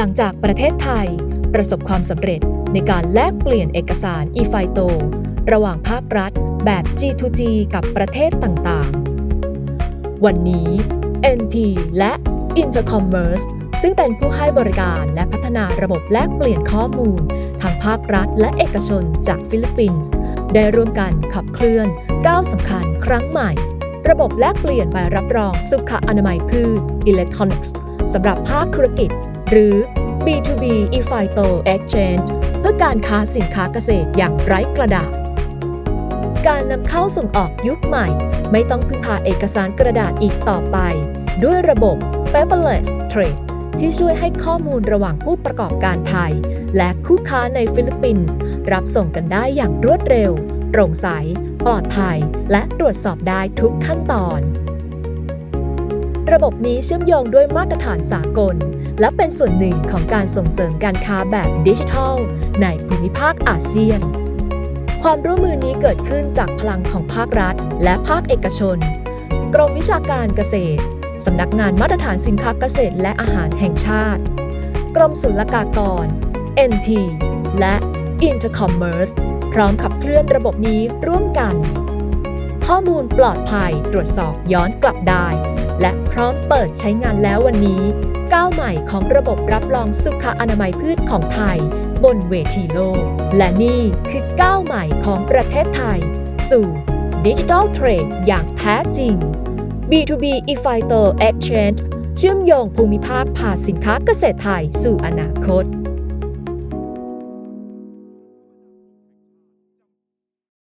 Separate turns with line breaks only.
หลังจากประเทศไทย ประสบความสำเร็จในการแลกเปลี่ยนเอกสาร e-FITO ระหว่างภาครัฐแบบ G2G กับประเทศต่างๆ วันนี้ NT และ Intercommerce ซึ่งเป็นผู้ให้บริการและพัฒนาระบบแลกเปลี่ยนข้อมูล ทางภาครัฐและเอกชนจากฟิลิปปินส์ได้ร่วมกันขับเคลื่อนก้าวสำคัญครั้งใหม่ ระบบแลกเปลี่ยนใบรับรองสุขอนามัยพืช Electronics สำหรับภาคธุรกิจ หรือ B2B e-FITO Exchange เพื่อการค้าสินค้าเกษตรอย่างไร้กระดาษ การนำเข้าส่งออกยุคใหม่ ไม่ต้องพึ่งพาเอกสารกระดาษอีกต่อไป ด้วยระบบ paperless trade ที่ช่วยให้ข้อมูลระหว่างผู้ประกอบการไทย และคู่ค้าในฟิลิปปินส์รับส่งกันได้อย่างรวดเร็ว โปร่งใส ปลอดภัย และตรวจสอบได้ทุกขั้นตอน ระบบนี้เชื่อมโยงด้วยมาตรฐานสากล และเป็นส่วนหนึ่งของการส่งเสริมการค้าแบบดิจิทัล ในภูมิภาคอาเซียน ความร่วมมือนี้เกิดขึ้นจากพลังของภาครัฐ และภาคเอกชน กรมวิชาการเกษตร สำนักงานมาตรฐานสินค้าเกษตรและอาหารแห่งชาติ กรมศุลกากร NT และ Intercommerce พร้อมขับเคลื่อนระบบนี้ร่วมกัน ข้อมูลปลอดภัยตรวจสอบย้อนกลับได้ และพร้อมเปิดใช้งานแล้ววันนี้ ก้าวใหม่ของระบบรับรองสุขอนามัยพืชของไทย บนเวทีโลก และนี่คือก้าวใหม่ของประเทศไทย สู่ดิจิทัลเทรดอย่างแท้จริง B2B e-FITO Exchange เชื่อมโยงภูมิภาคพาสินค้าเกษตรไทยสู่อนาคต